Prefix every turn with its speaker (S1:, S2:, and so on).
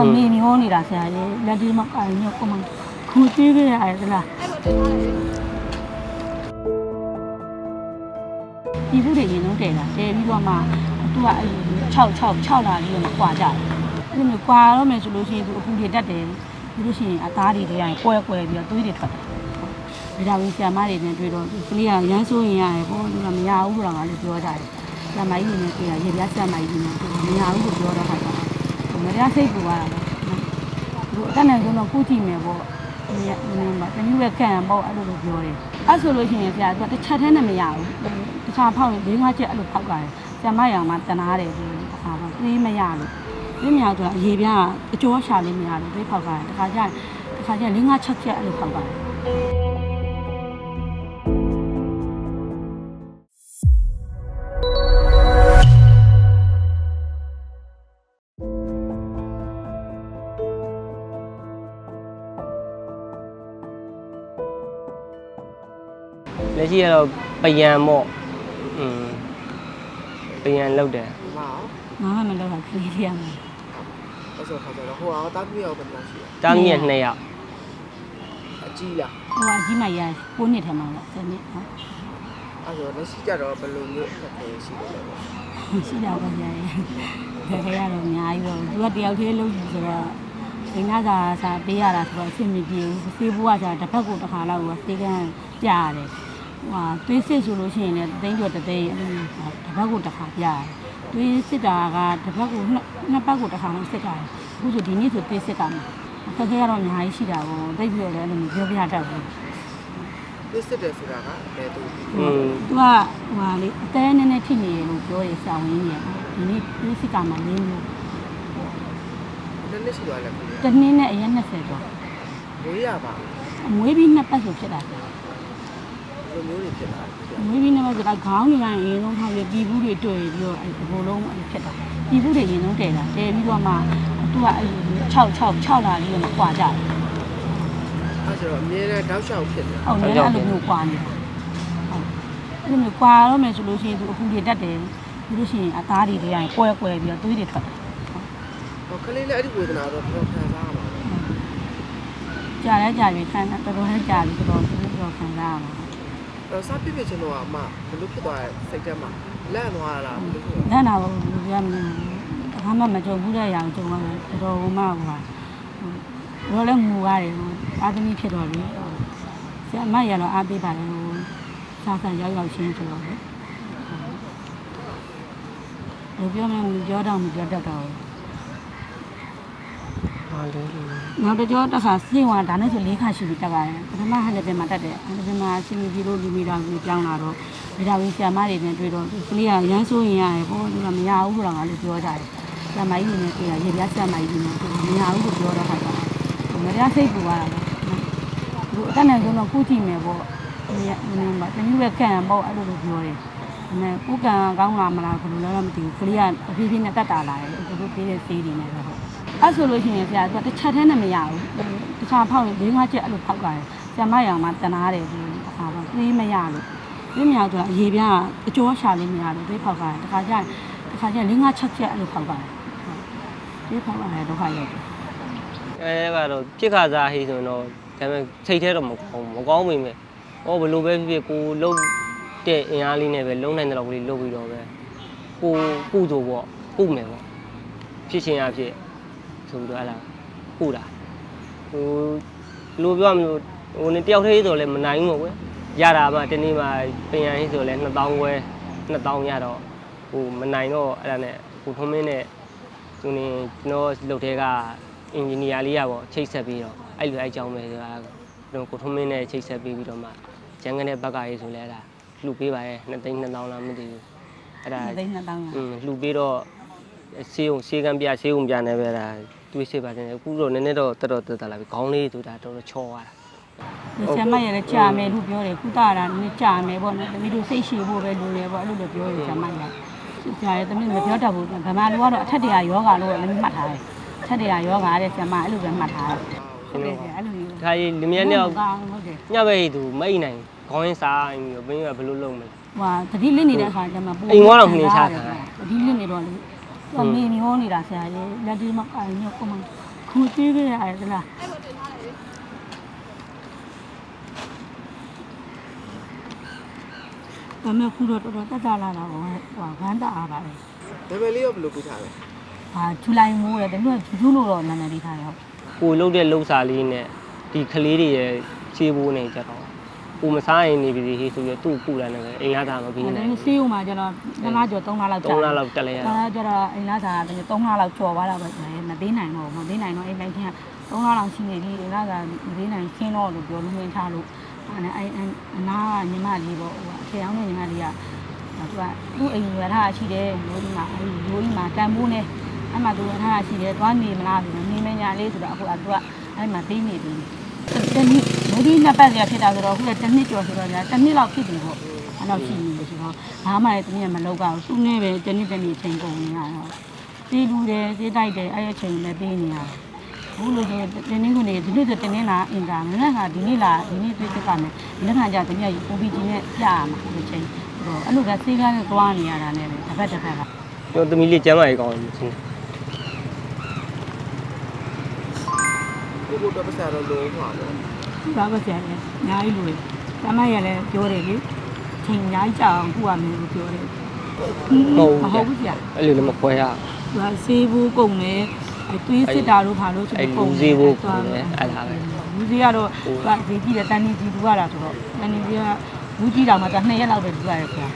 S1: အမေမျောနေတာဆရာကြီးလက်ဒီမကညောကမခူတီးခဲ့ရတယ်သလားဒီဘူးတွေရင်လုံးတဲတာတဲပြီးတော့မှသူကအဲ့6 6 6လာပြီးတော့ကွာကြတယ်အဲ့လိုကွာတော့မယ်ဆိုလို့ရှိရင်သူအပူတွေတက်တယ်ပြီးလို့ရှိရင်အသားတွေတွေရရင်ကွဲကွဲပြီးတော့သွေးတွေထွက်တယ်ဒါကြောင့်ဆရာမတွေနဲ့တွေ့တော့ကလေးကရမ်းဆိုးရင်ရတယ်ဘောသူကမရဘူးလို့တော့လည်းပြောကြတယ်ဆရာမကြီးတွေနဲ့တွေ့ရရေပြားဆရာမကြီးတွေနဲ့တွေ့မရဘူးလို့ပြောတော့ခါကျတော့ မရစိတ်ပူသွားတာပဲဒီအတန်းနဲ့ဆိုတော့ကုကြည့်မယ်ပေါ့ဒီကနည်းမှာတနည်းပဲခံပေါ့အဲ့လိုလိုပြောတယ်အဲ့ဆိုလို့ရှိရင်ဆရာကတစ်ချက်တည်းနဲ့မရဘူးတစ်ခါဖောက်ရင်၄၅ချက်အဲ့လိုဖောက်ကြတယ်ဆရာမရောင်မှတနာတယ်ဒီတစ်ခါပေါ့သေးမရလို့ဒီမရတော့အရေးပြားအကျော်ရှာလေးမရလို့ဒီဖောက်ကြတယ်တစ်ခါကျရင်တစ်ခါကျရင်၄၅ချက်ချက်အဲ့လိုဖောက်ကြတယ်
S2: လက်ရှိကတော့ပယံပေါ့อืมပယံလောက်တယ်
S3: မအောင်
S1: ငါမှမလုပ်တာခလေးလေးရမှာ
S3: အဲ့ဆိုခါကျတော့ဟိုအောင်တားပြအောင်ဘယ်လိုရှိလဲ
S2: တားမြက်2ယောက်
S3: အကြီးလား
S1: ဟိုအကြီးမရ9နှစ်ထဲမှာပေါ့7နှစ်ဟုတ်
S3: အဲ့ဆိုလက်ရှိကြတော့ဘယ်လိုမျိုးအခက်အခဲရှိလဲပေါ့
S1: ရှိတာပေါ့ဗျာရေခက်ခဲရတော့အများကြီးတော့သူကတယောက်တည်းလုပ်နေဆိုတော့ဒီနာကစားပေးရတာဆိုတော့အဆင်မပြေဘူးဆေးဘွားကတစ်ဖက်ကိုတစ်ခါလောက်ဆေးကန်းပြရတယ် ဟိုသွေးစစ်ဆိုလို့ရှိရင်လည်းသိန်းကျော်တစ်သိန်းအဲ့လိုတစ်ဖက်ကိုတစ်ခါပြရတယ်သွေးစစ်တာကတစ်ဖက်ကိုနှစ်နှစ်ပတ်ကိုတစ်ခါလောက်စစ်ကြတယ်အခုဆိုဒီနေ့ဆိုသွေးစစ်တာမှာခက်ခဲရတော့အများကြီးရှိတာပေါ့တိတ်ပြီးတော့လည်းအဲ့လိုပြောပြတတ်ဘူး
S3: ပြစ်စစ်တယ်ဆိုတာကဘယ်သူ
S2: อืม
S1: သူကဟိုဟာလေအသေးနည်းနည်းဖြစ်နေရလို့ပြောရစာဝင်းကြီးဒီနေ့သွေးစစ်ကမှလင်းလို့
S3: နည်းနည်းရှိသွားလဲခင်ဗျ
S1: တစ်နည်းနဲ့အရင်20ကျော်
S3: မွေးရပါ
S1: အမွေးပြီးနှစ်ပတ်ဆိုဖြစ်တာ
S3: ဘယ် လိုမျိုးတွေဖြစ်လာလဲ
S1: အမွေးပြီးနှစ်ပတ်ဆိုတာခေါင်းတွေကအရင်ဆုံးထားပြီးပြည်ဘူးတွေတွေ့ပြီးတော့အဲဘိုးလုံးဖြစ်တာပြည်ဘူးတွေအရင်ဆုံးတဲတာတဲပြီးတော့မှသူကအဲ6 6 6လာပြီးတော့ကွာကြတယ်
S3: အဲ့ဆိုတော့အမြဲတမ်းတောက်လျှောက်ဖြစ်တယ်
S1: ဟုတ်တယ်အဲ့လိုမျိုးကွာနေတာဟုတ်အဲ့လိုမျိုးကွာတော့မယ်ဆိုလို့ရှိရင်သူအပူတွေတက်တယ်ပြီးလို့ရှိရင်အသားတွေတွေရရင်ကွဲကွဲပြီးတော့သွေးတွေထွက်တယ်
S3: ဟောခလေးလည်းအဲ့ဒီဝေဒနာတော့တော်ခံစားရမှာပဲ
S1: ကြာလဲကြာပြီခံတော်တော်လေးကြာပြီတော်တော်တော်တော်ခံစားရမှာ
S3: အဲ့စားပြစ်ပြစ်ချင်းတော့အမဘယ်လိုဖြစ်သွားလဲစိတ်ထဲမှာလန့်သွားလားဘယ်လိုဖြစ်
S1: လန့်တာဘူးလူရမနေဘာမှမကြုံဘူးတဲ့ရောင်ကြုံရတယ်တော်တော်မှဟိုဟာတော့လည်းငူရတယ်ဟိုအာသမီဖြစ်တော့လေဆရာမရတော့အားပေးပါတယ်ဟိုစားဆန်ရောက်ရောက်ချင်းဆိုတော့လေဘယ်ပြောမလဲပြောတော့မပြောတတ်တော့ဘူး
S2: ဟာလေ
S1: နောက်တစ်ကြောတစ်ခါစိတ်ဝင်ဒါနဲ့ဆို၄ခါရှိပြီတက်ပါတယ်ပထမဟန်တဲ့ပြန်မှာတက်တယ်ဟန်တဲ့ပြန်မှာစင်ကြီးလို့လူမီတာကိုကြောင်းလာတော့ဒီဒါဝီဆရာမတွေနဲ့တွေ့တော့ကလေးကရမ်းဆိုးရင်ရတယ်ဘောသူကမရဘူးလို့တော့လည်းပြောကြတယ်ဆရာမကြီးတွေနဲ့တွေ့ရရေပြားဆရာမကြီးတွေနဲ့တွေ့မရဘူးလို့ပြောတော့ခါကျတော့မရစိတ်ပူသွားတာပဲသူအတန်းနဲ့ဆိုတော့ကုကြည့်မယ်ပေါ့ဒီကနည်းမှာတနည်းပဲခံပေါ့အဲ့လိုလိုပြောတယ်ဒါနဲ့ကုကံကောင်းလာမလားဘယ်လိုလဲတော့မသိဘူးကလေးကအပြေးပြေးနဲ့တက်တာလာတယ်သူတို့ပေးတဲ့ဆေးတွေနဲ့တော့ အဲ့ဆိုလို့ရှိရင်ဆရာကတစ်ချက်တည်းနဲ့မရဘူးတစ်ခါဖောက်ရင်၄၅ချက်အဲ့လိုဖောက်ကြတယ်ဆရာမရောင်မှတနာတယ်ဒီတစ်ခါပေါ့သေးမရလို့ဒီမြောက်တော့အရေးပြားအကျော်ရှာလေးမရလို့ဒီဖောက်ကြတယ်တစ်ခါကျရင်တစ်ခါကျရင်၄၅ချက်ချက်အဲ့လိုဖောက်ကြတယ်ဒီဖောက်ရတယ်ဒုက္ခရောက်တယ်
S2: အဲကတော့ပြစ်ခါစားဟိဆိုရင်တော့ဒါပေမဲ့စိတ်ထဲတော့မကောင်းမကောင်းမိမယ်ဟောဘယ်လိုပဲဖြစ်ဖြစ်ကိုလုံးတဲ့အင်အားလေးနဲ့ပဲလုံးနိုင်တဲ့လောက်ကလေးလုပ်ပြီးတော့ပဲကိုကုသိုလ်ပေါ့ကုမယ်ပေါ့ဖြစ်ချင်းအဖြစ် ဆိုပြီးတော့အဲ့ဒါကုတာဟိုလိုပြောမလို့ဟိုနေတယောက်တည်းဆိုလည်းမနိုင်ဘူးပေါ့ကွယ်ရတာမှတနေ့မှပင်ရဟိဆိုလည်း2000ခွဲ2000ရတော့ဟိုမနိုင်တော့အဲ့ဒါနဲ့ကိုထုံးမင်းနဲ့သူနေကျွန်တော်လုပ်တဲ့ကအင်ဂျင်နီယာလေးရပေါ့ချိတ်ဆက်ပြီးတော့အဲ့လိုအဲ့ကြောင်းပဲဆိုတာကျွန်တော်ကိုထုံးမင်းနဲ့ချိတ်ဆက်ပြီးပြီးတော့မှကျန်ကနေဘက်ကရေးဆိုလဲအဲ့ဒါလှူပေးပါရဲ့2သိန်း2000လားမသိဘူးအဲ့ဒါ
S1: သိန်း2000ရ
S2: อืมလှူပေးတော့ဆေးုံဆေးကံပြဆေးုံပြနေပဲဒါ တွေးစစ်ပါတယ်အခုတော့နည်းနည်းတော့တော်တော်တက်တက်လာပြီခေါင်းလေးဆိုတာတော်တော်ချောသွားတာ
S1: ဆရာမရလည်းကြာမယ်လို့ပြောတယ်ကုသတာနည်းကြာမယ်ပေါ့နော်တမီးတို့စိတ်ရှည်ဖို့ပဲလိုတယ်ပေါ့အဲ့လိုလိုပြောရင်ဆရာမရကြာတယ်တမီးမပြောတတ်ဘူးဗမာလူကတော့အထက်တရာယောဂလို့လည်းမှတ်ထားတယ်အထက်တရာယောဂတဲ့ဆရာမအဲ့လိုပဲမှတ်ထားတယ်ဟုတ်တယ်အဲ့လိုမျိုး
S2: ဒါကြီးလမြနဲ့
S1: ဟုတ်တယ်
S2: ညဘက်ဟိသူမိတ်နိုင်ခေါင်းရင်းစားပြီးတော့ဘင်းကဘယ်လိုလုပ်မလဲ
S1: ဟွာတတိလစ်နေတဲ့အခါကျမှပို့
S2: အိမ်ဝါတော့နှင်းချတာ
S1: တတိလစ်နေတော့ လေသူမေမျောနေတာဆရာကြီးလက်ဒီမကညောကမခုတေးခဲ့ရတယ်သလားဒါမဲ့ခုတော့တော်တော်တက်ကြလာတာပေါ့ဟိုဝမ်းတာအားပါလေ
S3: နာမည်လေးရောဘယ်လိုပြထားလဲ
S1: အာဇူလိုင်မိုးတယ်တကယ်ဂျူဂျူလို့တော့နာမည်လေးထားရော
S2: ကိုလှုပ်တဲ့လှုပ်စာလေးနဲ့ဒီကလေးတွေရဲ့ခြေဘိုးနေကြတော့ ကိုမစားရင်နေပြီဟေးဆိုပြီးသူ့ပူလာနေတယ်အိမ်လာတာမပြီး
S1: အဲ့
S2: နိုင်
S1: ဒါဆေးဦးမှာကျတော့2လကျော်3လလောက်ကြာ
S2: 3လလောက်တက်လဲရ
S1: ဒါ
S2: တာ
S1: ကျတော့အိမ်လာသာတကယ်3လလောက်ကျော်သွားတာပဲမသေးနိုင်တော့မသေးနိုင်တော့အိမ်လိုက်ချင်း3လလောက်ရှိနေပြီအိမ်လာသာမသေးနိုင်ခင်းတော့လို့ပြောလို့မင်းထားလို့အဲ့ဒါအဲ့အနာကညီမလေးပေါ့ဟိုအဖေအောင်နဲ့ညီမလေးကသူကသူ့အိမ်ရထားရှိတယ်လို့ဒီမှာအဲ့ဒီလိုကြီးမှာတန်ဖိုးနဲ့အဲ့မှာသူရထားရှိတယ်သွားနေမလားဆိုတော့နေမညာလေးဆိုတော့အခုကသူကအဲ့မှာသေးနေပြီ တနည်းမိုးဒီနှစ်ပတ်ကြာဖြစ်တာဆိုတော့အခုကတစ်နှစ်ကျော်ဆိုတော့ကြာတစ်နှစ်လောက်ဖြစ်ပြီပေါ့အဲ့တော့ရှိနေလို့ဆိုတော့ဘာမှလည်းတနည်းမလုပ်ပါဘူးသူနဲ့ပဲတစ်နှစ်တစ်နှစ်ချိန်ကုန်နေရတော့သေးလူတယ်သေးတိုက်တယ်အဲ့ဒီချိန်လည်းပေးနေရတယ်ဘူးလို့ဆိုတင်းင်းကနေဒီနေ့ဆိုတင်းင်းလာအင်တာမနေ့ကဒီနေ့လာဒီနေ့တွေ့ချက်ကမယ်ဒီနေ့ကကြာတမီးက OBG နဲ့ပြရမှာဒီချိန်ဆိုတော့အဲ့လိုကစေးကားနဲ့တွားနေရတာနဲ့ပဲတစ်ပတ်တစ်ပတ်က
S2: ကျွန်တော်သမီးလေးကျမ်းမာရေးကောင်းတယ်
S3: ကိုကိုတော့ပတ်စံတော့လုံးမှာပေါ့
S1: ဒီဘာပဲဆရာလည်းအများကြီးလို့တမရလည်းပြောတယ်လေချိန်အများကြီးကြာအောင်ခုရမယ်လို့ပြောတယ်မဟုတ်ဘူးဆရာ
S2: အဲ့လိုလည်းမခွဲရ
S1: သူကဆေးဘူးကုန်မယ်အဲသွေးစစ်တာလို့ဘာလို့ဆို
S2: အဲ့
S1: ပြီး
S2: လူစီဖို့ကုန်တယ်အဲ့ဒါပဲ
S1: လူစီကတော့သူကဈေးကြည့်တယ်တန်နေကြည့်သူရတာဆိုတော့တန်နေကြီးကလူကြည့်တာမှတနှစ်ရက်လောက်ပဲသူရတယ်ဆရာ